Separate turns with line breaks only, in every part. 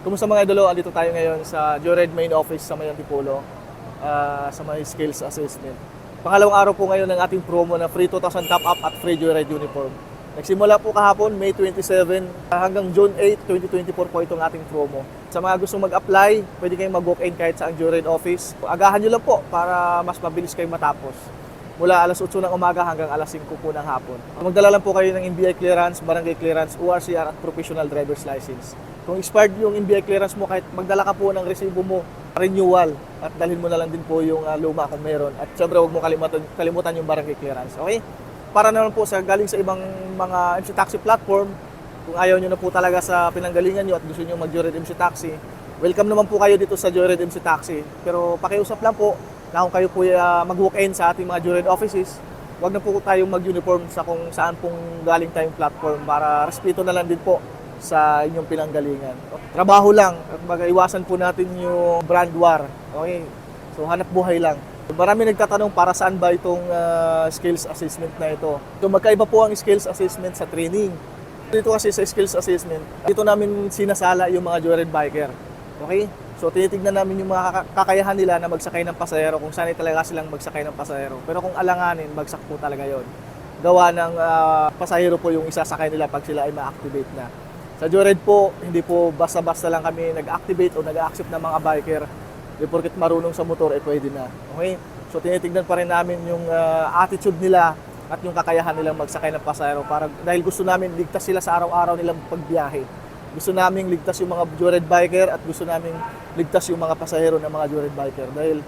Kumusta mga idolo? Andito tayo ngayon sa Jored Main Office sa Mayon Tipolo ah, sa may skills assessment. Pangalawang araw po ngayon ng ating promo na free 2,000 top up at free Jored uniform. Nagsimula po kahapon, May 27 hanggang June 8, 2024 po itong ating promo. Sa mga gustong mag-apply, pwede kayong mag-walk-in kahit sa ang Jored office. Agahan nyo lang po para mas mabilis kayong matapos mula alas 8 ng umaga hanggang alas 5 po ng hapon. Magdala lang po kayo ng NBI clearance, barangay clearance, ORCR at professional driver's license. Kung expired yung NBI clearance mo, kahit magdala ka po ng resibo mo, renewal, at dalhin mo na lang din po yung ah, luma kung meron. At syempre, huwag mo kalimutan, kalimutan yung barangay clearance. Okay? Para naman po sa galing sa ibang mga MC Taxi platform, kung ayaw nyo na po talaga sa pinanggalingan nyo at gusto nyo mag-Joyride MC Taxi, welcome naman po kayo dito sa Joyride MC Taxi. Pero pakiusap lang po na kung kayo po uh, mag-walk-in sa ating mga Joyride offices, wag na po tayong mag-uniform sa kung saan pong galing tayong platform para respeto na lang din po sa inyong pinanggalingan. Trabaho lang, mag-iwasan po natin yung brand war. Okay? So hanap buhay lang. Marami nagtatanong para saan ba itong ah, skills assessment na ito. So magkaiba po ang skills assessment sa training. Dito kasi sa skills assessment, dito namin sinasala yung mga joyride biker. Okay? So tinitignan namin yung mga kaka- kakayahan nila na magsakay ng pasahero kung saan talaga silang magsakay ng pasahero. Pero kung alanganin, bagsak po talaga yon. Gawa ng ah, pasahero po yung isasakay nila pag sila ay ma-activate na. Sa Joyride po, hindi po basta-basta lang kami nag-activate o nag-accept ng mga biker. Di porket marunong sa motor, eh pwede na. Okay? So tinitignan pa rin namin yung ah, attitude nila at yung kakayahan nilang magsakay ng pasahero para dahil gusto namin ligtas sila sa araw-araw nilang pagbiyahe. Gusto namin ligtas yung mga joyride biker at gusto namin ligtas yung mga pasahero ng mga joyride biker dahil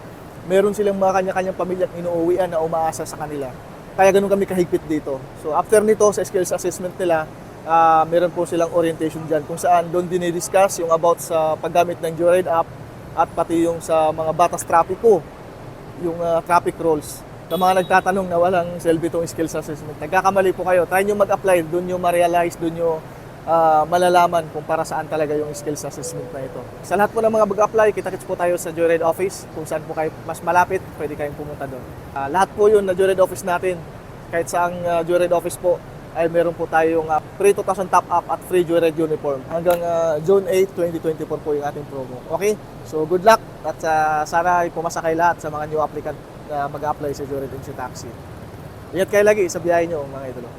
meron silang mga kanya-kanyang pamilyang inuuwian na umaasa sa kanila. Kaya ganun kami kahigpit dito. So after nito sa skills assessment nila, ah, meron po silang orientation dyan kung saan doon dinidiscuss yung about sa paggamit ng Joyride app at pati yung sa mga batas trapiko, yung ah, traffic rules. Sa mga nagtatanong na walang selfie itong skills assessment, nagkakamali po kayo. Try nyo mag-apply, doon nyo ma-realize, doon nyo ah, malalaman kung para saan talaga yung skills assessment na ito. Sa lahat po ng mga mag-apply, kita-kits po tayo sa Joyride office. Kung saan po kayo mas malapit, pwede kayong pumunta doon. Ah, lahat po yun na Joyride office natin, kahit saang uh, Joyride office po, ay meron po tayong ah, free 2,000 top up at free Joyride uniform. Hanggang ah, June 8, 2024 po yung ating promo. Okay? So good luck at ah, sana ay pumasa kayo lahat sa mga new applicant na mag-apply sa Joyride Taxi. Ingat kayo lagi sa biyahe nyo mga idolo.